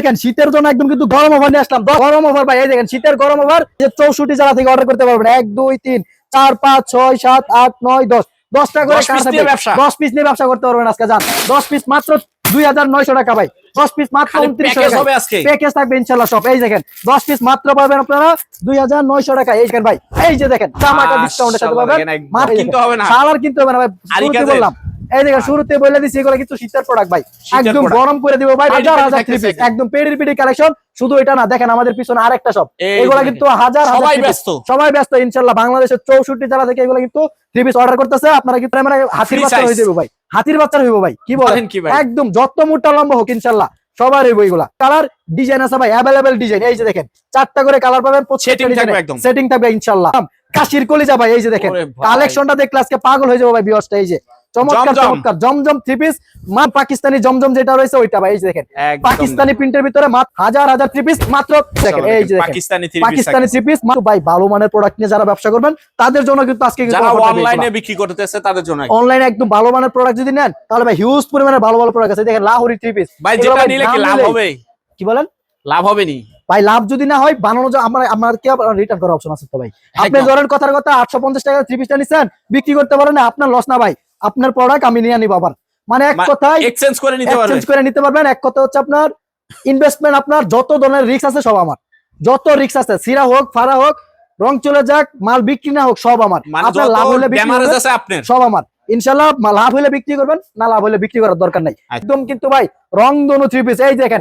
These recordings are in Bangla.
দেখেন শীতের জন্য একদম কিন্তু গরম ওভার নিয়ে আসলাম। গরম ওভার ভাই এই দেখেন শীতের গরম ওভার যে চৌষট্টি জেলা থেকে অর্ডার করতে পারবেন। এক দুই তিন চার পাঁচ ছয় সাত আট নয় দশ। দশটা করে দশ পিস নিয়ে ব্যবসা। করতে পারবেন আজকে যান দশ পিস মাত্র দুই হাজার নয়শো টাকা ভাই। দশ পিস মাত্র খালি প্যাকেজ থাকবে ইনশাল্লাহ সব এই দেখেন দশ পিস মাত্র পাবেন আপনারা দুই হাজার নয়শো টাকা এই দেখেন ভাই এই যে দেখেন জামাটা ডিসকাউন্টের সাথে পাবেন। মাত্র কিনতে হবে না। সালার কিনতে হবে না ভাই। বললাম এই দেখেন শুরুতে বলে দিচ্ছি এগুলো কিন্তু শীতের প্রোডাক্ট ভাই। একদম গরম করে দিব ভাই হাজার হাজার একদম। পেডির পেডি কালেকশন শুধু এটা না দেখেন আমাদের পিছনে আরেকটা সব এই এগুলো কিন্তু হাজার হাজার সবাই ব্যস্ত। সবাই ব্যস্ত ইনশাল্লাহ। বাংলাদেশের চৌষট্টি জেলা থেকে এগুলো কিন্তু থ্রি পিস অর্ডার করতেছে। আপনারা কিন্তু মানে হাতির বাচ্চা হয়ে যাবে ভাই। হাতির বাচ্চা হইব ভাই। কি বলেন? কি ভাই? একদম যত মোটা লম্বা হোক ইনশাল্লাহ সবার হইব এগুলা কালার ডিজাইন আছে ভাই অ্যাভেলেবেল ডিজাইন এই যে দেখেন চারটা করে কালার পাবেন Setting থাকবে একদম। সেটিং থাকবে ইনশাল্লাহ। কাশির কলিজা ভাই এই যে দেখেন। কালেকশনটা দেখলে আজকে পাগল হয়ে যাব ভাই বিয়সটা এই যে। চমৎকার জমজম। চমৎকার। জমজম থ্রি পিস মা পাকিস্তানি জমজম যেটা রয়েছে ওইটা ভাই এই যে দেখেন। পাকিস্তানি প্রিন্টের ভিতরে মাত্র হাজার হাজার থ্রি পিস মাত্র দেখেন এই যে পাকিস্তানি পাকিস্তানি থ্রি পিস ভাই ভালো মানের প্রোডাক্ট নিয়ে যারা ব্যবসা করবেন তাদের জন্য কিন্তু আজকে যারা অনলাইনে বিক্রি করতেছে তাদের জন্য অনলাইনে একদম ভালো মানের প্রোডাক্ট যদি নেন তাহলে ভাই হিউজ পরিমাণে ভালো ভালো প্রোডাক্ট আছে। দেখেন লাহোরি থ্রি পিস ভাই যেটা নিলে কি লাভ হবে? কি বলেন? লাভ হবে নি ভাই লাভ যদি না হয় বানানো আমার আমার কি রিটার্ন করার অপশন আছে তো ভাই? আপনি। ধরেন কথার কথা আটশো পঞ্চাশ টাকা থ্রি পিসটা নিচ্ছেন বিক্রি করতে পারেন আপনার লস না ভাই। আপনার প্রোডাক্ট আমি নিয়ে নিব আবার। মানে এক কথায় এক্সচেঞ্জ করে নিতে পারবেন এক্সচেঞ্জ করে নিতে পারবেন। এক কথা হচ্ছে আপনার ইনভেস্টমেন্ট আপনার যত ধরনের রিস্ক আছে সব আমার। যত রিস্ক আছে সিরা হোক ফারা হোক রং চলে যাক মাল বিক্রি না হোক সব আমার। মানে আপনার লাভ হলে সব আমার। ইনশাল্লাহ লাভ হলে বিক্রি করবেন না লাভ হলে বিক্রি করার দরকার নাই। আচ্ছা। একদম কিন্তু ভাই রং দোনো থ্রি পিস এই দেখেন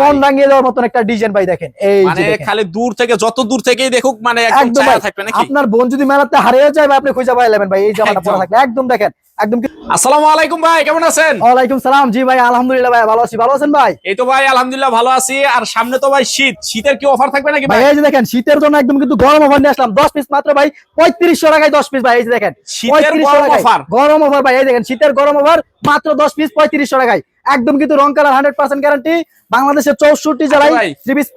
মন রাঙিয়ে দেওয়ার মতন একটা ডিজাইন ভাই দেখেন এই মানে খালি দূর থেকে যত দূর থেকেই দেখুক মানে একদম আপনার বোন যদি মেলাতে হারিয়ে যায় বা আপনি খুঁজে পাইলেন ভাই এই জামাটা পরে। থাকলে। একদম দেখেন একদম আসসালামু আলাইকুম ভাই কেমন আছেন? ওয়ালাইকুম সালাম। জি ভাই আলহামদুলিল্লাহ ভাই ভালো আছি। ভালো আছেন ভাই? এই তো ভাই আলহামদুলিল্লাহ ভালো আছি। আর সামনে তো ভাই শীত। শীতের কি অফার থাকবে নাকি ভাই ভাই? এই যে দেখেন শীতের জন্য একদম কিন্তু গরম অফার নিয়ে আসলাম। দশ পিস মাত্র ভাই পঁয়ত্রিশশো টাকায় দশ পিস ভাই এই যে দেখেন। শীতের গরম অফার গরম অফার ভাই এই দেখেন শীতের গরম অফার মাত্র দশ পিস পঁয়ত্রিশশো টাকায়। একদম কিন্তু রং কালার হান্ড্রেড পার্সেন্ট গ্যারান্টি বাংলাদেশের চৌষট্টি জেলায়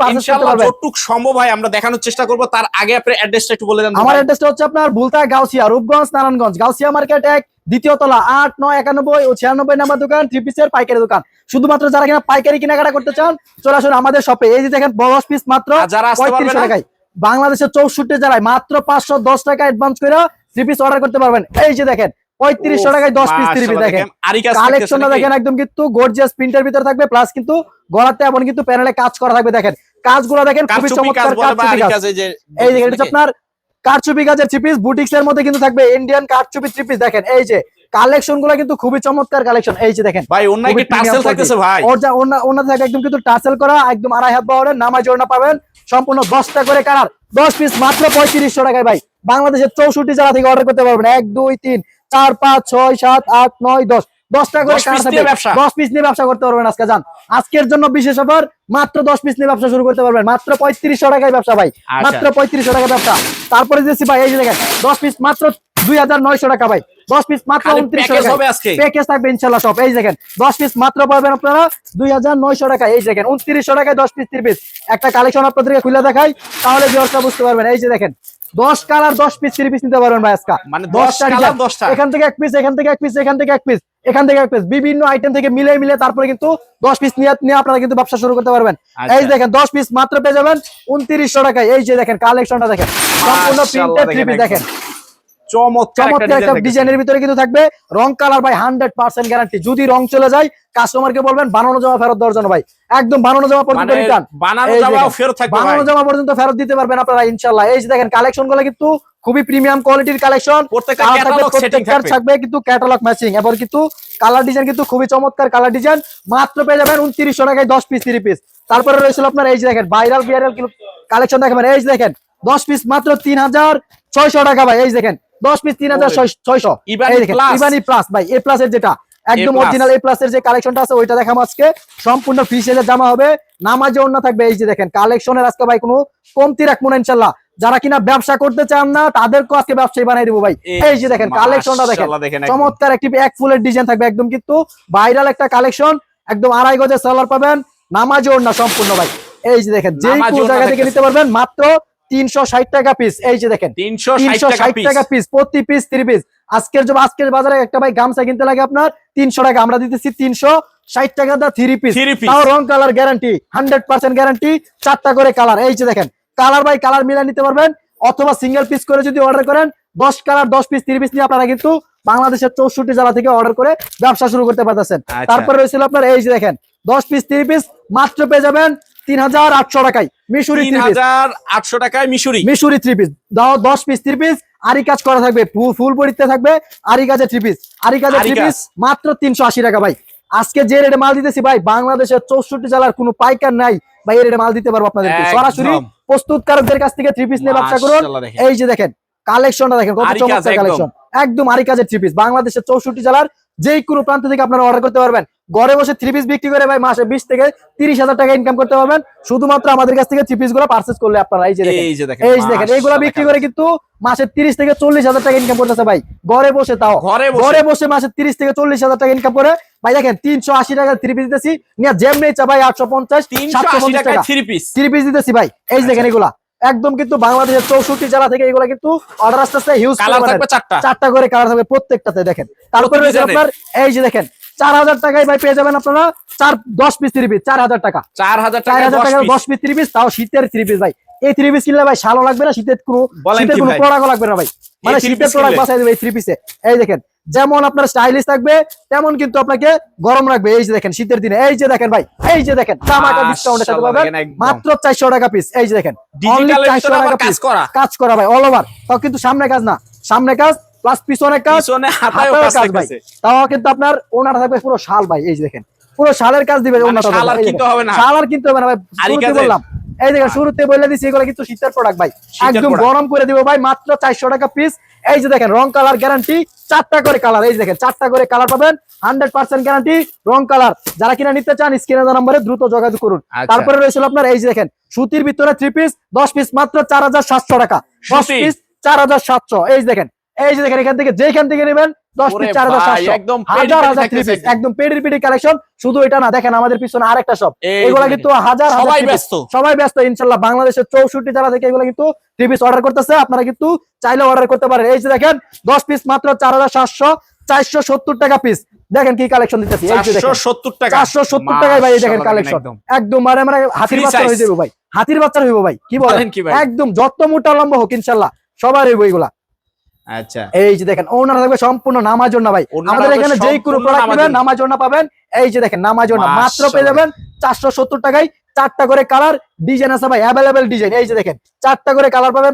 আচ্ছা পারবেন যতটুক সম্ভব হয় আমরা দেখানোর চেষ্টা করব। তার আগে আপনার অ্যাড্রেসটা একটু বলে দেন আমার অ্যাড্রেসটা হচ্ছে আপনার ভুলতা গাউসিয়া রূপগঞ্জ নারায়ণগঞ্জ। গাউসিয়া মার্কেট এক দ্বিতীয় তলা আট নয় একানব্বই ও ছিয়ানব্বই নাম্বার দোকান থ্রি পিসের পাইকারি দোকান। শুধুমাত্র যারা কিনা পাইকারি কেনাকাটা করতে চান চলে আসুন আমাদের শপে এই যে দেখেন দশ পিস মাত্র না? টাকায়। বাংলাদেশের চৌষট্টি জেলায় মাত্র পাঁচশো দশ টাকা অ্যাডভান্স করে থ্রি পিস অর্ডার করতে পারবেন। এই যে দেখেন পঁয়ত্রিশশো টাকায় দশ পিস থ্রি পিস দেখেন কালেকশনটা দেখেন একদম কিন্তু গর্জিয়াস প্রিন্টের ভিতরে থাকবে প্লাস কিন্তু গলাতে এমন কিন্তু প্যানেলে কাজ করা থাকবে দেখেন। কাজগুলো দেখেন খুবই চমৎকার কাজ। এই দেখেন এটা আপনার কারচুপি কাজের থ্রি পিস বুটিক্স এর মধ্যে কিন্তু থাকবে ইন্ডিয়ান কারচুপি থ্রি পিস দেখেন। এই যে কালেকশনগুলো কিন্তু খুবই চমৎকার কালেকশন এই যে দেখেন ভাই অন্য কি টাসেল থাকতেছে ভাই? ওর যা ওনা থাকে একদম কিন্তু টাসেল করা একদম আড়াই হাত বহরের নামাজ পাবেন। সম্পূর্ণ দশটা করে কালার দশ পিস মাত্র পঁয়ত্রিশশো টাকায় ভাই। বাংলাদেশের চৌষট্টি জেলা থেকে অর্ডার করতে পারবেন। এক দুই তিন। চার পাঁচ ছয় সাত আট নয় দশ। দশটা করে 10 কালার piece থাকবে নিয়ে ব্যবসা। দশ পিস নিয়ে ব্যবসা করতে পারবেন আজকে যান আজকের জন্য বিশেষ অফার মাত্র দশ পিস নিয়ে ব্যবসা শুরু করতে পারবেন। মাত্র পঁয়ত্রিশশো টাকায় ব্যবসা ভাই। আচ্ছা। মাত্র পঁয়ত্রিশশো টাকা ব্যবসা। তারপরে যে ভাই এই যে দেখেন দশ পিস মাত্র দুই হাজার নয়শো টাকা ভাই। দশ পিস মাত্র উনত্রিশশো প্যাকেজ টাকা হবে আজকে। প্যাকেজ থাকবে ইনশাল্লাহ সব। এই দেখেন দশ পিস মাত্র পাবেন আপনারা দুই হাজার নয়শো টাকা এই দেখেন উনত্রিশশো টাকায় দশ পিস তিন পিস একটা কালেকশন আপনাদেরকে খুলে দেখাই তাহলে বিয়সটা বুঝতে পারবেন। এই যে দেখেন দশ কালার দশ পিস থ্রি পিস নিতে পারবেন ভাই আজকা। মানে 10 টা 10 টা। এখান থেকে এক পিস এখান থেকে এক পিস এখান থেকে এক পিস এখান থেকে এক পিস বিভিন্ন আইটেম থেকে মিলে মিলে তারপরে কিন্তু দশ পিস নিয়ে নিয়ে আপনারা কিন্তু ব্যবসা শুরু করতে পারবেন। আচ্ছা। এই দেখেন দশ পিস মাত্র পেয়ে যাবেন উনত্রিশশো টাকায়। এই যে দেখেন কালেকশনটা দেখেন। সম্পূর্ণ প্রিন্টেড থ্রি পিস দেখেন। দেখেন। চমৎকার চমৎকার একটা একটা ডিজাইনের ভিতরে কিন্তু থাকবে। রং কালার ভাই হান্ড্রেড পার্সেন্ট গ্যারান্টি যদি রং চলে যায় কাস্টমারকে বলবেন বানানো জামা ফেরত দেওয়ার জন্য ভাই। একদম বানানো জামা পর্যন্ত মানে রিটার্ন বানানো এই জামাও দেখেন, ফেরত থাকবে ভাই। বানানো জামা পর্যন্ত ফেরত দিতে পারবেন আপনারা ইনশাল্লাহ এই যে দেখেন কালেকশনগুলো কিন্তু খুবই প্রিমিয়াম কোয়ালিটির কালেকশন প্রত্যেকটা থাকবে কিন্তু ক্যাটালগ ম্যাচিং এবার কিন্তু কালার ডিজাইন কিন্তু খুবই চমৎকার কালার ডিজাইন মাত্র পেয়ে যাবেন উনত্রিশশো টাকায় দশ পিস থ্রি পিস তারপরে রয়েছিল আপনার এই যে দেখেন ভাইরাল ভাইরাল কালেকশন দেখাবেন। এই যে দেখেন দশ পিস মাত্র তিন হাজার ছয়শো টাকা ভাই। এই দেখেন দশ পিস তিন হাজার ছয়শো ইবানি প্লাস ভাই এ প্লাস এর যেটা একদম অরিজিনাল এ প্লাস এর যে কালেকশনটা আছে ওইটা দেখাবো আজকে। সম্পূর্ণ ফ্রি সেলের জামা হবে। নামাজে অন্য থাকবে এই যে দেখেন কালেকশনের আজকে ভাই কোনো কমতি রাখব না ইনশাল্লাহ। যারা কিনা ব্যবসা করতে চান না তাদেরকে আজকে ব্যবসায়ী বানাই দেবো ভাই। এই যে দেখেন কালেকশনটা দেখেন। চমৎকার একটি এক ফুলের ডিজাইন থাকবে একদম কিন্তু ভাইরাল একটা কালেকশন একদম আড়াই গজের সালোয়ার পাবেন। নামাজে ওড়না সম্পূর্ণ ভাই। এই যে দেখেন যে কোনো জায়গা থেকে নিতে পারবেন মাত্র তিনশো ষাট টাকা পিস এই যে দেখেন তিনশো ষাট টাকা পিস প্রতি পিস থ্রি পিস আজকের জন্য আজকের বাজারে একটা ভাই গামছা কিনতে লাগে আপনার তিনশো টাকা। আমরা দিতেছি তিনশো ষাট টাকা দা থ্রি পিস তাও রং colour guarantee hundred percent guarantee চারটা করে কালার এই যে দেখেন কালার বাই কালার মিলা নিতে পারবেন। অথবা সিঙ্গেল পিস করে যদি অর্ডার করেন দশ কালার দশ পিস তিরিশ পিস নিয়ে আপনারা কিন্তু বাংলাদেশের চৌষট্টি জেলা থেকে অর্ডার করে ব্যবসা শুরু করতে পারতেছেন। আচ্ছা। তারপরে রয়েছিল আপনার এই যে দেখেন দশ পিস তিরিশ পিস মাত্র পেয়ে যাবেন তিন হাজার আটশো টাকায় মিশুরি তিন হাজার আটশো টাকায় মিশরি। মিশুরি থ্রি পিস দাও দশ পিস থ্রি পিস আরি কাজ করা থাকবে ফুল বড়িতে থাকবে। আরি কাজের থ্রি পিস আরি আরি থ্রি পিস মাত্র তিনশো আশি টাকা ভাই। আজকে যে রেটে মাল দিতেছি ভাই বাংলাদেশের চৌষট্টি জেলার কোনো পাইকার নাই। ভাই এই রেটে মাল দিতে পারব আপনাদেরকে। সরাসরি প্রস্তুতকারকদের কাছ থেকে থ্রি পিস নিয়ে ব্যবসা করুন। এই যে দেখেন কালেকশনটা দেখেন কত চমৎকার কালেকশন একদম। আরি কাজের থ্রি পিস বাংলাদেশের চৌষট্টি জেলার যে কোনো প্রান্ত থেকে আপনারা অর্ডার করতে পারবেন। ঘরে বসে থ্রি পিস বিক্রি করে ভাই মাসে বিশ থেকে তিরিশ হাজার টাকা ইনকাম করতে পারবেন। শুধুমাত্র আমাদের কাছ থেকে থ্রি পিসগুলো পার্চেস করলে আপনারা এই যে দেখেন। এই যে দেখেন এইগুলা বিক্রি করে কিন্তু মাসে তিরিশ থেকে চল্লিশ হাজার টাকা ইনকাম করতেছে ভাই। ঘরে বসে তাও। ঘরে বসে। মাসে তিরিশ থেকে চল্লিশ হাজার টাকা ইনকাম করে। ভাই দেখেন তিনশো আশি টাকা থ্রি পিস দিতেছি। নেই চা ভাই আটশো পঞ্চাশ তিনশো সাতশো আশি পঞ্চাশ টাকা। থ্রি পিস থ্রি পিস দিতেছি ভাই। এই যে দেখেন আচ্ছা। এগুলা। একদম কিন্তু বাংলাদেশের চৌষট্টি জেলা থেকে এগুলা কিন্তু অর্ডার আসতে আসতে হিউজ কালার থাকবে চারটা। করে কালার থাকবে প্রত্যেকটাতে দেখেন। তারপরে রয়েছে আপনার এই যে দেখেন চার হাজার টাকায় ভাই পেয়ে যাবেন আপনারা চার দশ পিস থ্রি পিস চার হাজার টাকা। চার হাজার চার হাজার টাকা দশ পিস থ্রি পিস তাও শীতের থ্রি পিস ভাই। এই থ্রি পিস কিনলে ভাই শালো লাগবে না শীতের কোনো শীতের কোনো? লাগবে না ভাই। মানে এই শীতের প্রোডাক্ট? দেবে এই থ্রি পিসে এই দেখেন যেমন আপনার স্টাইলিশ থাকবে তেমন কিন্তু আপনাকে গরম রাখবে। এই যে দেখেন শীতের দিনে। এই যে দেখেন ভাই এই যে দেখেন জামাটা ডিসকাউন্টের সাথে পাবেন। মাত্র চারশো টাকা পিস এই যে দেখেন 400 টাকা কাজ করা। কাজ করা ভাই অল ওভার তাও কিন্তু সামনে কাজ না। সামনে কাজ প্লাস পিছনে কাজ হাতায়ও কাজ ভাই। তাও কিন্তু আপনার ওনাটা থাকবে পুরো শাল ভাই এই দেখেন। পুরো শালের কাজ দিবে মানে ওনাটা শাল আর কিনতে হবে না। শাল আর কিনতে হবে না ভাই বললাম। এই দেখেন শুরুতে বলে দিছি এগুলো কিন্তু শীতের প্রোডাক্ট ভাই। একদম গরম করে দিব ভাই মাত্র চারশো টাকা পিস এই যে দেখেন রং কালার গ্যারান্টি চারটা করে কালার এই যে দেখেন চারটা করে কালার পাবেন হান্ড্রেড পার্সেন্ট গ্যারান্টি রং কালার যারা কিনা নিতে চান স্ক্রিনে নম্বরে দ্রুত যোগাযোগ করুন। আচ্ছা। তারপরে রয়েছিল আপনার এই যে দেখেন সুতির ভিতরে থ্রি পিস দশ পিস মাত্র চার হাজার সাতশো টাকা। দশ। পিস চার হাজার সাতশো। এই দেখেন এই যে দেখেন এখান থেকে যেখান থেকে নেবেন দশ পিস চার হাজার সাতশো। হাজার হাজার থ্রি পিস একদম পেডি কালেকশন শুধু এটা না দেখেন আমাদের পিছনে আরেকটা সব এগুলা কিন্তু হাজার সবাই ব্যস্ত। সবাই ব্যস্ত ইনশাল্লাহ। বাংলাদেশের চৌষট্টি জেলা থেকে এগুলো কিন্তু থ্রি পিস অর্ডার করতেছে। আপনারা কিন্তু চাইলে অর্ডার করতে পারেন। এই যে দেখেন দশ পিস মাত্র চার হাজার সাতশো চারশো সত্তর টাকা পিস দেখেন কি কালেকশন দিতেছি। চারশো সত্তর টাকা। চারশো সত্তর টাকায় ভাই দেখেন কালেকশন একদম। মানে মানে হাতির বাচ্চা। হয়ে যাবে ভাই। হাতির বাচ্চা হইব ভাই কি বলেন? একদম যত মোটা লম্বা হোক ইনশাল্লাহ সবার হইব এগুলা। আচ্ছা। এই যে দেখেন ওনার থাকবে সম্পূর্ণ নামাজ ভাই। আমাদের এখানে যেই কোনো প্রোডাক্ট নেবেন নামাজ পাবেন। এই যে দেখেন নামাজ মাত্র পেয়ে যাবেন চারশো সত্তর টাকায়। চারটা করে কালার ডিজাইন আছে ভাই অ্যাভেলেবেল ডিজাইন। এই যে দেখেন চারটা করে কালার পাবেন।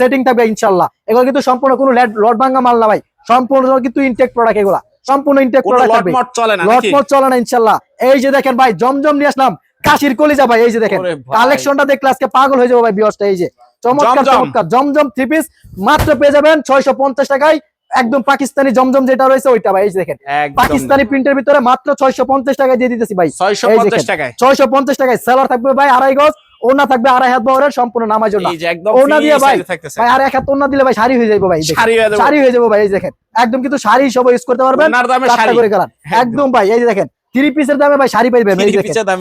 সেটিং থাকবে ইনশাল্লাহ এগুলো কিন্তু সম্পূর্ণ কোনো লট ভাঙ্গা মাল না ভাই। সম্পূর্ণ কিন্তু ইনটেক প্রোডাক্ট এগুলা। সম্পূর্ণ ইনটেক প্রোডাক্ট লটমট চলে না লটমট চলে না ইনশাল্লাহ এই যে দেখেন ভাই জমজম নিয়ে আসলাম। কাশির কলিজা ভাই এই যে দেখেন। কালেকশনটা দেখলে আজকে পাগল হয়ে যাব ভাই বিয়সটা এই যে। চমৎকার চমৎকার। জমজম থ্রি পিস মাত্র পেয়ে যাবেন ছয়শো পঞ্চাশ টাকায়। একদম পাকিস্তানি জমজম যেটা রয়েছে ওইটা ভাই এই দেখেন। পাকিস্তানি প্রিন্টের ভিতরে মাত্র ছয়শো পঞ্চাশ টাকায় দিয়ে দিতেছি ভাই। 650 টাকায়। ছয়শো পঞ্চাশ টাকায়। সেলার থাকবে ভাই আড়াই গজ ওনা থাকবে আড়াই হাত বহরের সম্পূর্ণ নামাজ ওনা দিয়ে ভাই ভাই আর এক হাত ওনা দিলে ভাই শাড়ি হয়ে যাবে ভাই। শাড়ি হয়ে যাবে। ভাই এই দেখেন। একদম কিন্তু শাড়ি সব ইউজ করতে পারবেন। করে। একদম। ভাই এই দেখেন। থ্রি পিসের দামে ভাই শাড়ি পাইবেন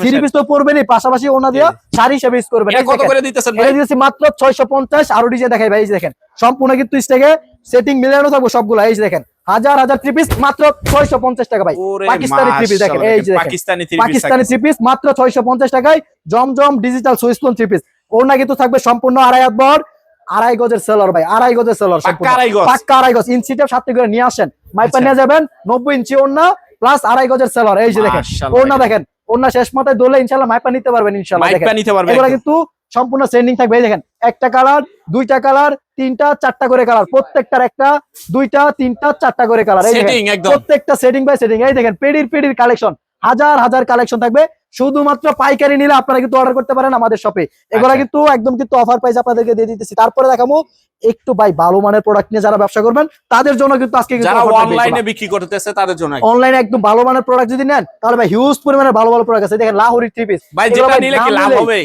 থ্রি পিস তো পরবেনই পাশাপাশি ওনা দিয়ে শাড়ি হিসেবে ইউজ করবেন কত করে দিতেছেন এটা মাত্র ছয়শো পঞ্চাশ আরও ডিজাইন দেখাই ভাই দেখেন। সম্পূর্ণ কিন্তু স্টেকে সেটিং মিলানো থাকব সবগুলো এই দেখেন। হাজার হাজার থ্রি পিস মাত্র ছয়শো পঞ্চাশ টাকা ভাই। পাকিস্তানি থ্রি পিস দেখেন এই যে Pakistani three piece Pakistani three piece মাত্র ছয়শো পঞ্চাশ টাকায় জমজম ডিজিটাল সুইসপন থ্রি পিস ওনা কিন্তু থাকবে সম্পূর্ণ আড়াই হাত বর আড়াই গজের সেলর ভাই আড়াই গজের সেলর পাক্কা আড়াই গজ। পাক্কা আড়াই গজ ইঞ্চিটা সাথে করে নিয়ে আসেন। মাইপা আচ্ছা। নিয়ে যাবেন নব্বই ইঞ্চি ওনা প্লাস আড়াই গজের সেলার এই যে দেখেন। ওনা দেখেন। ওনা শেষ মাথায় দোলে ইনশাল্লাহ মাইপা নিতে পারবেন ইনশাল্লাহ নিতে পারবেন এগুলো কিন্তু সম্পূর্ণ সেন্ডিং থাকবে এই দেখেন। একটা কালার দুইটা কালার তিনটা চারটা করে কালার প্রত্যেকটার একটা দুইটা তিনটা চারটা করে কালার এই দেখেন। প্রত্যেকটা সেটিং বাই সেটিং এই দেখেন পেডির পেডির কালেকশন হাজার হাজার কালেকশন থাকবে। শুধুমাত্র পাইকারি নিলে আপনারা কিন্তু অর্ডার করতে পারেন আমাদের শপে এগুলা আচ্ছা। কিন্তু একদম কিন্তু অফার প্রাইস আপনাদেরকে দিয়ে দিতেছি। তারপরে দেখাবো একটু ভাই ভালো মানের প্রোডাক্ট নিয়ে যারা ব্যবসা করবেন তাদের জন্য কিন্তু আজকে যারা অনলাইনে বিক্রি করতেছে তাদের জন্য অনলাইনে একদম ভালো মানের প্রোডাক্ট যদি নেন তাহলে ভাই হিউজ পরিমাণে ভালো ভালো প্রোডাক্ট আছে। দেখেন লাহোরি থ্রি পিস ভাই যেটা নিলে কি লাভ হবে?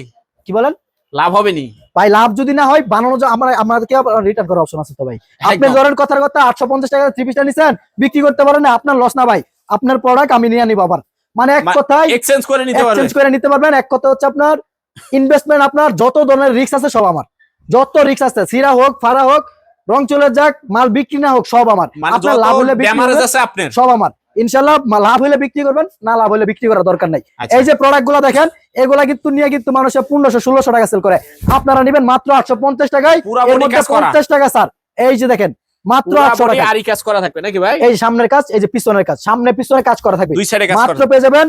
কি বলেন? লাভ হবে নি? ভাই লাভ যদি না হয় বানানো যা- আমরা আমাদেরকে রিটার্ন করার অপশন আছে তো ভাই। আপনি। ধরেন কথার কথা আটশো পঞ্চাশ টাকা থ্রি পিসটা নিছেন বিক্রি করতে পারেন না আপনার লস না ভাই। আপনার প্রোডাক্ট আমি নিয়ে নিব আবার। মানে এক কথায় এক্সচেঞ্জ করে নিতে পারবে। এক্সচেঞ্জ করে নিতে পারবেন। এক কথা হচ্ছে আপনার ইনভেস্টমেন্ট আপনার যত ধরনের রিস্ক আছে সব আমার। যত রিস্ক আছে সিরা হোক ফারা হোক রং চলে যাক মাল বিক্রি না হোক সব আমার। মানে আপনার লাভ হলে বিক্রি সব আমার। ইনশাল্লাহ লাভ হলে বিক্রি করবেন না লাভ হলে বিক্রি করার দরকার নাই। আচ্ছা। এই যে প্রোডাক্টগুলো দেখেন এগুলা কিন্তু নিয়ে কিন্তু মানুষের পনেরোশো ষোলোশো টাকা সেল করে। আপনারা নেবেন মাত্র আটশো পঞ্চাশ টাকায়। পঞ্চাশ টাকা স্যার। এই যে দেখেন মাত্র টাকা। আরই কাজ করা থাকবে নাকি ভাই? এই সামনের কাজ এই যে পিছনের কাজ সামনে পিছনে কাজ করা থাকবে। দুই সাইডে কাজ মাত্র পেয়ে যাবেন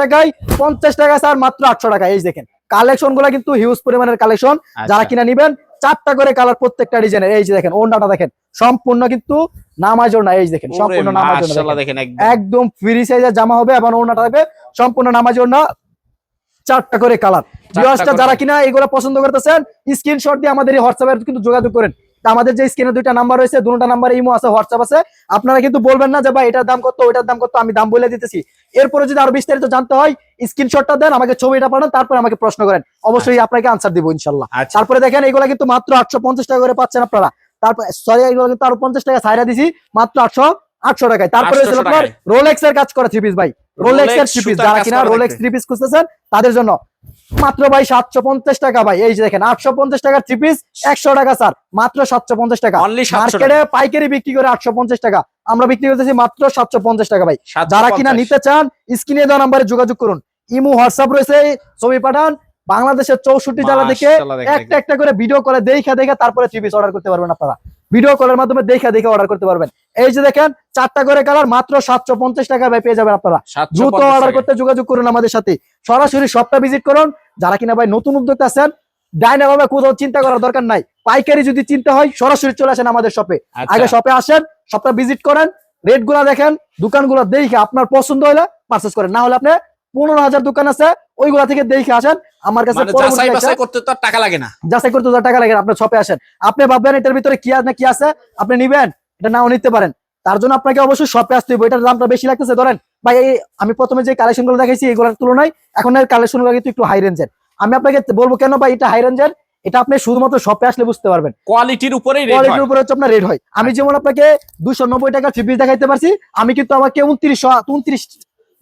টাকায় পঞ্চাশ টাকা স্যার মাত্র আটশো টাকা এই দেখেন কালেকশনগুলা কিন্তু হিউজ পরিমাণের কালেকশন। যারা আচ্ছা। কিনা নিবেন চারটা করে কালার প্রত্যেকটা ডিজাইনের। এই যে দেখেন ওন্ডাটা দেখেন সম্পূর্ণ কিন্তু নামাজও না এই দেখেন সম্পূর্ণ নামাজও না মাশাআল্লাহ দেখেন। একদম। ফ্রি সাইজের জামা হবে এবং ওড়নাটা থাকবে সম্পূর্ণ নামাজের না চারটা করে কালার। যারা কিনা এগুলো পছন্দ করতেছেন স্ক্রিনশট দিয়ে আমাদের এই হোয়াটসঅ্যাপে কিন্তু যোগাযোগ করেন। তা আমাদের যে স্ক্রিনে দুইটা নাম্বার রয়েছে দুটো নাম্বার ইমো আছে হোয়াটসঅ্যাপ আছে। আপনারা কিন্তু বলবেন না যে ভাই এটার দাম কত ওইটার দাম কত? আমি দাম বলে দিতেছি। এরপরে যদি আরও বিস্তারিত জানতে হয় স্ক্রিনশটটা দেন আমাকে ছবিটা পাঠান তারপর আমাকে প্রশ্ন করেন। অবশ্যই আপনাকে আনসার দিব ইনশাল্লাহ। আচ্ছা। তারপরে দেখেন এগুলা কিন্তু মাত্র আটশো পঞ্চাশ টাকা করে পাচ্ছেন আপনারা। তারপর সরি এগুলো কিন্তু আরও পঞ্চাশ টাকা ছাইরা দিছি মাত্র আটশো আটশো টাকায়। তারপরে 800 হচ্ছে আপনার। রোলেক্স এর কাজ করা থ্রি পিস ভাই। রোলেক্স এর থ্রি পিস যারা কিনা রোলেক্স থ্রি পিস খুঁজতেছেন তাদের জন্য মাত্র ভাই সাতশো পঞ্চাশ টাকা ভাই। এই যে দেখেন আটশো পঞ্চাশ টাকার থ্রি পিস একশো টাকা স্যার মাত্র সাতশো পঞ্চাশ টাকা। মার্কেটে পাইকারি বিক্রি করে আটশো পঞ্চাশ টাকা। আমরা বিক্রি করতেছি মাত্র সাতশো পঞ্চাশ টাকা ভাই। যারা কিনা নিতে চান স্ক্রিনে দেওয়া নাম্বারে যোগাযোগ করুন। ইমু হোয়াটসঅ্যাপ রয়েছে ছবি পাঠান। বাংলাদেশের চৌষট্টি জেলা থেকে একটা একটা করে ভিডিও করে দেখে দেখে তারপরে থ্রি পিস অর্ডার করতে পারবেন আপনারা। ভিডিও কলের মাধ্যমে দেখে দেখে অর্ডার করতে পারবেন। এই যে দেখেন চারটা করে কালার মাত্র সাতশো পঞ্চাশ টাকা ভাই পেয়ে যাবেন আপনারা। দ্রুত অর্ডার করতে যোগাযোগ করুন আমাদের সাথে। সরাসরি শপটা ভিজিট করুন। যারা কিনা ভাই নতুন উদ্যোক্তা আছেন ডাইনা ভাবে কোথাও চিন্তা করার দরকার নাই। পাইকারি যদি চিন্তা হয় সরাসরি চলে আসেন আমাদের শপে আচ্ছা। আগে শপে আসেন শপটা ভিজিট করেন রেটগুলা দেখেন দোকানগুলো দেখে আপনার পছন্দ হলে পারচেস করেন। না হলে আপনি পনেরো হাজার দোকান আছে ওইগুলা থেকে দেখে আসেন। আমার কাছে মানে যাচাই করতে তো টাকা লাগে না। যাচাই করতে টাকা লাগে না, আপনার শপে আসেন। আপনি ভাববেন এটার ভিতরে কি আছে না কি আছে আপনি নিবেন এটা নাও নিতে পারেন। তার জন্য আপনাকে অবশ্যই শপে আসতে হবে এটার দামটা বেশি লাগতেছে ধরেন। ভাই আমি প্রথমে যে কালেকশনগুলো দেখাইছি এগুলোর তুলনায় এখন এর কালেকশনগুলো কিন্তু একটু হাই রেঞ্জের আমি আপনাকে বলব কেন ভাই এটা হাই রেঞ্জের এটা আপনি শুধুমাত্র শপে আসলে বুঝতে পারবেন। কোয়ালিটির উপরেই রেট কোয়ালিটির উপরে হচ্ছে আপনার রেট হয়। আমি যেমন আপনাকে দুশো নব্বই টাকা থ্রি পিস দেখাইতে পারছি আমি কিন্তু আমাকে উনত্রিশশো উনত্রিশ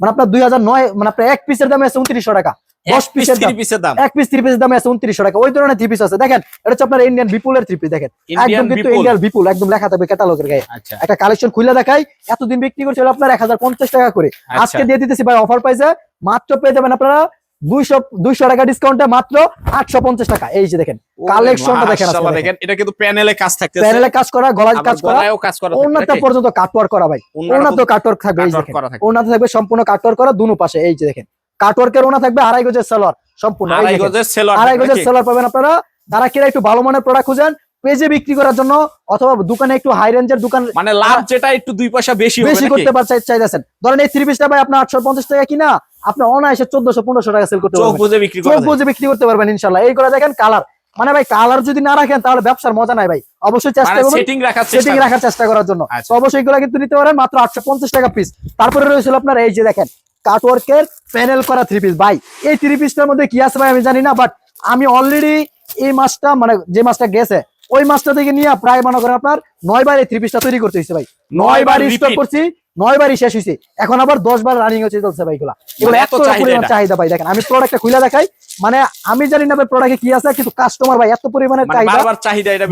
মানে আপনার দুই হাজার নয় মানে আপনার এক পিসের দাম আছে উনত্রিশশো টাকা। দশ পিসের দাম। পিসের দাম। এক পিস থ্রি পিসের দাম আছে উনত্রিশশো টাকা। ওই ধরনের থ্রি পিস আছে। দেখেন এটা হচ্ছে আপনার ইন্ডিয়ান বিপুলের থ্রি পিস দেখেন। একদম কিন্তু বিপুল ইন্ডিয়ান বিপুল একদম লেখা থাকবে ক্যাটালগের গায়ে। আচ্ছা। একটা কালেকশন খুলে দেখাই এতদিন বিক্রি করছিল আপনার এক হাজার পঞ্চাশ টাকা করে। আচ্ছা। আজকে দিয়ে দিতেছি ভাই অফার পাইছে মাত্র পেয়ে যাবেন আপনারা দুইশো দুইশো টাকা ডিসকাউন্টে মাত্র আটশো পঞ্চাশ টাকা। এই যে দেখেন কালেকশনটা দেখেন দেখেন। দেখেন। এটা কিন্তু প্যানেলে কাজ থাকতেছে। প্যানেলে কাজ করা গলায় কাজ করা কাজ করা ওনাতে পর্যন্ত কাটওয়ার করা ভাই। ওনাটা তো কাটওয়ার্ক থাকবে এই দেখেন। ওনাতে থাকবে সম্পূর্ণ করা দুনো পাশে এই যে দেখেন। কাটওয়ার্কের ওনা থাকবে আড়াই গজের সালোয়ার সম্পূর্ণ এই আড়াই গজের সেলর আড়াই গজের সেলার পাবেন আপনারা। যারা কিনা একটু ভালো মানের প্রোডাক্ট খুঁজেন পেজে বিক্রি করার জন্য অথবা দোকানে একটু হাই রেঞ্জের দোকান মানে লাভ যেটা একটু দুই পয়সা বেশি হবে বেশি করতে পারছে চাইতেছেন। ধরেন এই থ্রি পিসটা ভাই আপনার আটশো পঞ্চাশ টাকা কিনা আপনি অনায়াসে চোদ্দশো পনেরোশো টাকা সেল করতে পারবেন। বিক্রি করতে পারবেন ইনশাল্লাহ এই করে দেখেন কালার মানে ভাই কালার যদি না রাখেন তাহলে ব্যবসার মজা নাই ভাই। অবশ্যই চেষ্টা মানে করবেন সেটিং রাখার চেষ্টা সেটিং রাখার চেষ্টা করার জন্য। আচ্ছা। অবশ্যই এগুলো কিন্তু নিতে পারেন মাত্র আটশো পঞ্চাশ টাকা পিস তারপরে রয়েছিল আপনার এই যে দেখেন কাটওয়ার্কের প্যানেল করা থ্রি পিস ভাই এই থ্রি পিসটার মধ্যে কি আছে ভাই আমি জানি না বাট আমি অলরেডি এই মাসটা মানে যে মাসটা গেছে ওই মাসটা থেকে নিয়ে প্রায় মনে করেন আপনার নয় বার থ্রি পিসটা তৈরি করতে হয়েছে ভাই। নয় বার। স্টক করছি নয় বারই শেষ হয়েছে এখন আবার দশ বার রানিং হচ্ছে চলছে ভাই এগুলা। এত চাহিদা পরিমাণ চাহিদা ভাই দেখেন আমি প্রোডাক্টটা খুলে দেখাই। মানে আমি জানি না প্রোডাক্টে কি আছে কিন্তু কাস্টমার ভাই এত পরিমাণের মানে চাহিদা।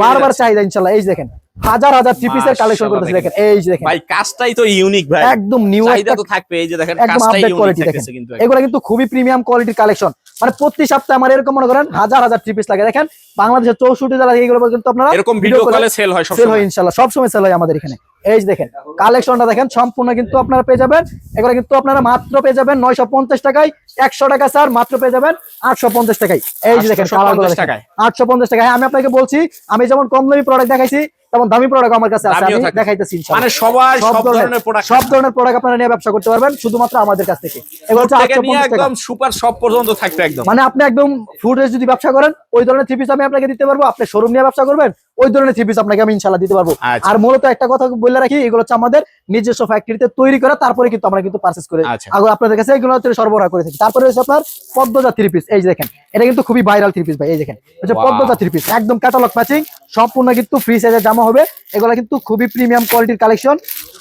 বারবার চাহিদা ইনশাল্লাহ। এই দেখেন হাজার হাজার পিসের কালেকশন করতেছে দেখেন এই যে দেখেন। ভাই কাজটাই তো ইউনিক ভাই। একদম নিউ চাহিদা তো থাকবে এই যে দেখেন কাজটাই ইউনিক কিন্তু এগুলো কিন্তু খুবই প্রিমিয়াম কোয়ালিটির কালেকশন মানে প্রতি সপ্তাহে আমার এরকম মনে করেন হাজার হাজার থ্রি পিস লাগে। দেখেন বাংলাদেশের চৌষট্টি জেলা থেকে এগুলো কিন্তু আপনারা এরকম ভিডিও কলে সেল হয় সেল হয় ইনশাল্লাহ সবসময় সেল হয় আমাদের এখানে। এই যে দেখেন কালেকশনটা দেখেন সম্পূর্ণ কিন্তু আপনারা পেয়ে যাবেন। এগুলো কিন্তু আপনারা মাত্র পেয়ে যাবেন নয়শো পঞ্চাশ টাকায়। একশো টাকা স্যার মাত্র পেয়ে যাবেন আটশো পঞ্চাশ টাকায়। এই যে দেখেন 850 টাকায়। আটশো পঞ্চাশ টাকা হ্যাঁ আমি আপনাকে বলছি আমি যেমন কম দামি প্রোডাক্ট দেখাইছি তেমন দামি প্রোডাক্ট আমার কাছে আছে আমি। দেখাইতেছি মানে সবাই সব ধরনের- প্রোডাক্ট সব ধরনের প্রোডাক্ট আপনারা নিয়ে ব্যবসা করতে পারবেন শুধুমাত্র আমাদের কাছ থেকে এগুলো হচ্ছে থেকে নিয়ে 850 টাকা। একদম সুপার সব পর্যন্ত থাকবে একদম মানে আপনি একদম ফুড যদি ব্যবসা করেন ওই ধরনের থ্রি পিস আমি আপনাকে দিতে পারব আপনি শোরুম নিয়ে ব্যবসা করবেন ওই ধরনের থ্রি পিস আপনাকে আমি ইনশাল্লাহ দিতে পারব আচ্ছা। আর মূলত একটা কথা বলে রাখি এগুলো হচ্ছে আমাদের নিজস্ব ফ্যাক্টরিতে তৈরি করা তারপরে কিন্তু আমরা কিন্তু পারচেস করে আচ্ছা। আগে আপনাদের কাছে এগুলো হচ্ছে সরবরাহ করে থাকি তারপরে হচ্ছে আপনার পদ্মজা থ্রি পিস এই যে দেখেন এটা কিন্তু খুবই ভাইরাল থ্রি পিস ভাই এই দেখেন হচ্ছে. পদ্মজা থ্রি পিস একদম ক্যাটালগ ম্যাচিং সম্পূর্ণ কিন্তু ফ্রি সাইজের জামা হবে এগুলো কিন্তু খুবই প্রিমিয়াম কোয়ালিটির কালেকশন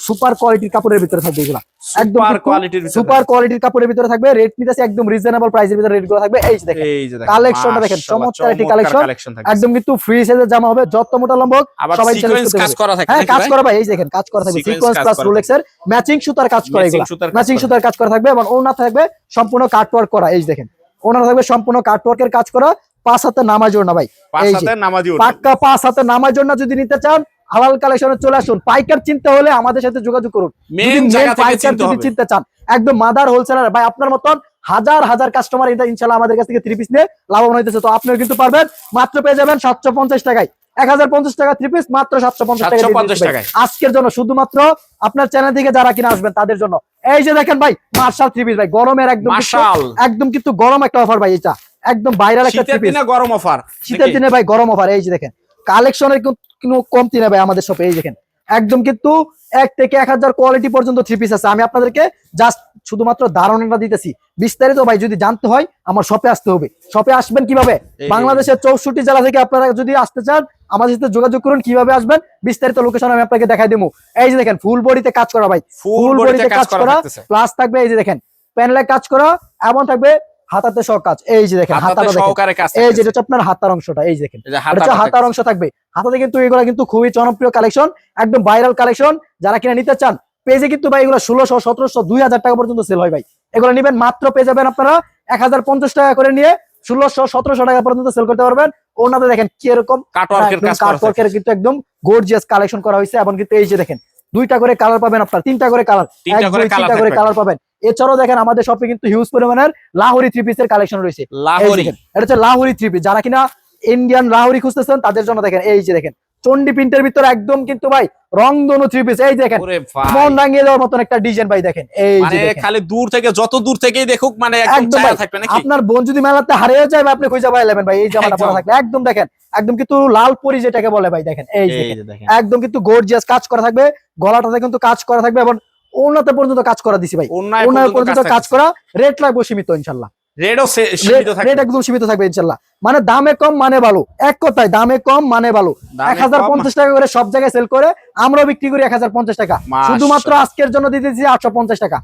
সুপার কোয়ালিটির কাপড়ের ভিতরে থাকবে এগুলা একদম সুপার কোয়ালিটির সুপার কোয়ালিটির কাপড়ের ভিতরে থাকবে। রেট নিতেছে একদম রিজনেবল প্রাইসের ভিতরে রেটগুলো থাকবে। এই যে দেখেন এই যে দেখেন Collectionটা দেখেন, চমৎকার একটি থাকবে। একদম কিন্তু ফ্রি সাইজের জামা হবে যত মোটা লম্বা হোক, সবাই সিকোয়েন্স কাজ করা থাকে হ্যাঁ কাজ? করা ভাই এই দেখেন কাজ করা থাকবে। সিকোয়েন্স প্লাস করা রোলেক্স এর ম্যাচিং সুতার কাজ করা এগুলো। ম্যাচিং সুতার কাজ করা থাকবে এবং ওনা থাকবে সম্পূর্ণ কাটওয়ার্ক করা। এই দেখেন ওনার থাকবে সম্পূর্ণ কাটওয়ার্কের কাজ করা। পাঁচ হাতে ভাই। নামাজি ওড়না। পাক্কা পাঁচ হাতে নামার জন্য যদি নিতে চান হালাল কালেকশনে চলে আসুন। পাইকার চিনতে হলে আমাদের সাথে যোগাযোগ করুন। পাইকার চিনতে যদি চিনতে চান একদম মাদার হোলসেলার ভাই আপনার মতন হাজার হাজার কাস্টমার ইনশাল্লাহ আমাদের কাছ থেকে থ্রি পিস নিয়ে লাভবান হইতেছে। তো আপনিও কিন্তু পারবেন মাত্র পেয়ে যাবেন সাতশো পঞ্চাশ টাকায়। এক হাজার পঞ্চাশ টাকা থ্রি পিস মাত্র সাতশো পঞ্চাশ টাকা দিয়ে 750 দিচ্ছি ভাই। টাকায়। আজকের জন্য শুধুমাত্র আপনার চ্যানেল থেকে যারা কিনা আসবেন তাদের জন্য। এই যে দেখেন ভাই মার্শাল থ্রি পিস ভাই গরমের একদম একদম কিন্তু গরম একটা অফার ভাই এটা। একদম ভাইরাল একটা শীতের দিনে গরম অফার শীতের দিনে ভাই গরম অফার এই যে দেখেন। কালেকশনের কোনো কমতি নেই ভাই আমাদের শপে এই দেখেন। একদম কিন্তু এক থেকে এক হাজার কোয়ালিটি পর্যন্ত থ্রি পিস আছে। আমি আপনাদেরকে জাস্ট শুধুমাত্র ধারণাটা দিতেছি। বিস্তারিত ভাই যদি জানতে হয় আমার শপে আসতে হবে। শপে আসবেন কীভাবে? বাংলাদেশের চৌষট্টি জেলা থেকে আপনারা যদি আসতে চান আমাদের সাথে যোগাযোগ করুন কীভাবে আসবেন বিস্তারিত লোকেশন আমি আপনাকে দেখাই দেবো। এই যে দেখেন ফুল বডিতে কাজ করা ভাই। ফুল বডিতে কাজ করা প্লাস থাকবে এই যে দেখেন প্যানেলে কাজ করা এমন থাকবে হাতাতে সহ কাজ এই যে দেখেন হাতাটা দেখেন। এই যে। এটা আপনার হাতার অংশটা এই যে দেখেন। এটা হাতার অংশ থাকবে। হাতাতে কিন্তু এগুলো কিন্তু খুবই জনপ্রিয় কালেকশন একদম ভাইরাল কালেকশন যারা কিনা নিতে চান পেজে কিন্তু ভাই এগুলো ষোলোশো সতেরোশো দুই হাজার টাকা পর্যন্ত সেল হয় ভাই। এগুলো নিবেন মাত্র পেয়ে যাবেন আপনারা এক হাজার পঞ্চাশ টাকা করে নিয়ে ষোলোশো সতেরোশো টাকা পর্যন্ত সেল করতে পারবেন। ওনাতে দেখেন কি এরকম কাটওয়ার্কের কিন্তু একদম গর্জিয়াস কালেকশন করা হয়েছে। এবং কিন্তু এই যে দেখেন দুইটা করে কালার পাবেন আপনার তিনটা করে কালার তিনটা করে। কালার পাবেন। এছাড়াও দেখেন আমাদের শপে কিন্তু হিউজ পরিমাণের লাহোরি থ্রি পিসের কালেকশন রয়েছে। লাহোরি। এটা হচ্ছে লাহোরি থ্রি পিস যারা কিনা ইন্ডিয়ান লাহোরি খুঁজতেছেন তাদের জন্য দেখেন এই যে দেখেন চন্ডি প্রিন্টের ভিতরে একদম কিন্তু ভাই রং দোনো থ্রি পিস এই দেখেন মন রাঙিয়ে দেওয়ার মতন একটা ডিজাইন ভাই দেখেন এই মানে। খালি দূর থেকে যত দূর থেকেই দেখুক মানে একদম থাকবে নাকি? আপনার বোন যদি মেলাতে হারিয়ে যায় আপনি খুঁজে পাইলেন ভাই এই জামাটা পরা একদম। একদম দেখেন একদম কিন্তু লাল পরি যেটাকে বলে ভাই দেখেন এই দেখেন। একদম কিন্তু গর্জিয়াস কাজ করা থাকবে গলাটাতে কিন্তু কাজ করা থাকবে এবং ওনাতে পর্যন্ত কাজ করা দিছি ভাই। ওনার পর্যন্ত কাজ করা রেট লাগবে সীমিত ইনশাল্লাহ। রেট একদম সীমিত থাকবে ইনশাল্লাহ। মানে দামে কম মানে ভালো। এক কথায় দামে কম মানে ভালো। এক হাজার পঞ্চাশ টাকা করে সব জায়গায় সেল করে আমরাও বিক্রি করি এক হাজার পঞ্চাশ টাকা। শুধুমাত্র আজকের জন্য দিতেছি আটশো পঞ্চাশ টাকা।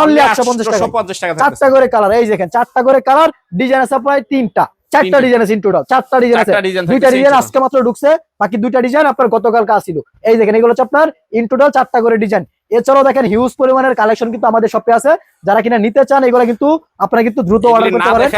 অনলি আটশো পঞ্চাশ টাকা 850 টাকা চারটা করে কালার এই দেখেন চারটা করে কালার ডিজাইন প্রায় তিনটা। চারটা। ডিজাইন আছে ইন টোটাল চারটা ডিজাইন আছে দুইটা ডিজাইন আজকে মাত্র ঢুকছে। বাকি দুইটা ডিজাইন আপনার গতকাল কাজ ছিল এই দেখেন এগুলো হচ্ছে আপনার ইন টোটাল চারটা করে ডিজাইন এছাড়াও দেখেন হিউজ পরিমাণের কালেকশন কিন্তু আমাদের শপে আছে। যারা কিনা নিতে চান এগুলো কিন্তু আপনারা কিন্তু দ্রুত অর্ডার করতে পারেন।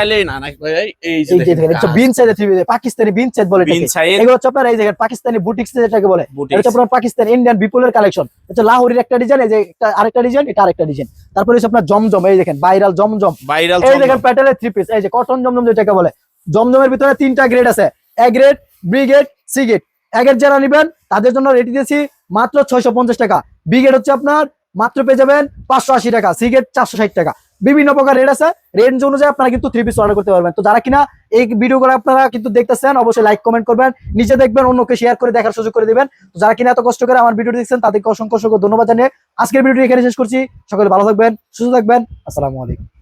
এই যে দেখেন এটা বিন সাইজের থ্রি পাকিস্তানি বিন সাইজ বলে সাইজ এগুলো হচ্ছে আপনার এই দেখেন পাকিস্তানি বুটিক্স যেটাকে বলে। বুটিক এটা হচ্ছে আপনার পাকিস্তান ইন্ডিয়ান বিপুলের কালেকশন এটা লাহোরির একটা ডিজাইন এই যে একটা আরেকটা ডিজাইন এটা আরেকটা ডিজাইন তারপরে হচ্ছে আপনার জমজম এই দেখেন ভাইরাল জমজম। ভাইরাল এই দেখেন প্যাটেলের থ্রি পিস এই যে কটন জমজম যেটাকে বলে। জমজমের ভিতরে তিনটা গ্রেড আছে। A grade B grade C grade এগের যারা নিবেন, তাদের জন্য রেটি দিয়েছি মাত্র ছয়শো পঞ্চাশ টাকা। বি গ্রেড হচ্ছে আপনার, মাত্র পেয়ে যাবেন পাঁচশো আশি টাকা সি গ্রেড চারশো ষাট টাকা। বিভিন্ন প্রকার রেট আছে। রেঞ্জ অনুযায়ী আপনারা কিন্তু থ্রি পিস অর্ডার করতে পারবেন। তো যারা কিনা এই ভিডিওগুলো আপনারা কিন্তু দেখতেছেন, অবশ্যই লাইক কমেন্ট করবেন। নিজে দেখবেন, অন্যকে শেয়ার করে দেখার সুযোগ করে দিবেন। তো যারা কিনা এত কষ্ট করে আমার ভিডিও দেখছেন, তাদেরকে অসংখ্য অসংখ্য ধন্যবাদ জানিয়ে আজকের ভিডিও এখানে শেষ করছি। সকলে ভালো থাকবেন, সুস্থ থাকবেন। আসসালামু আলাইকুম।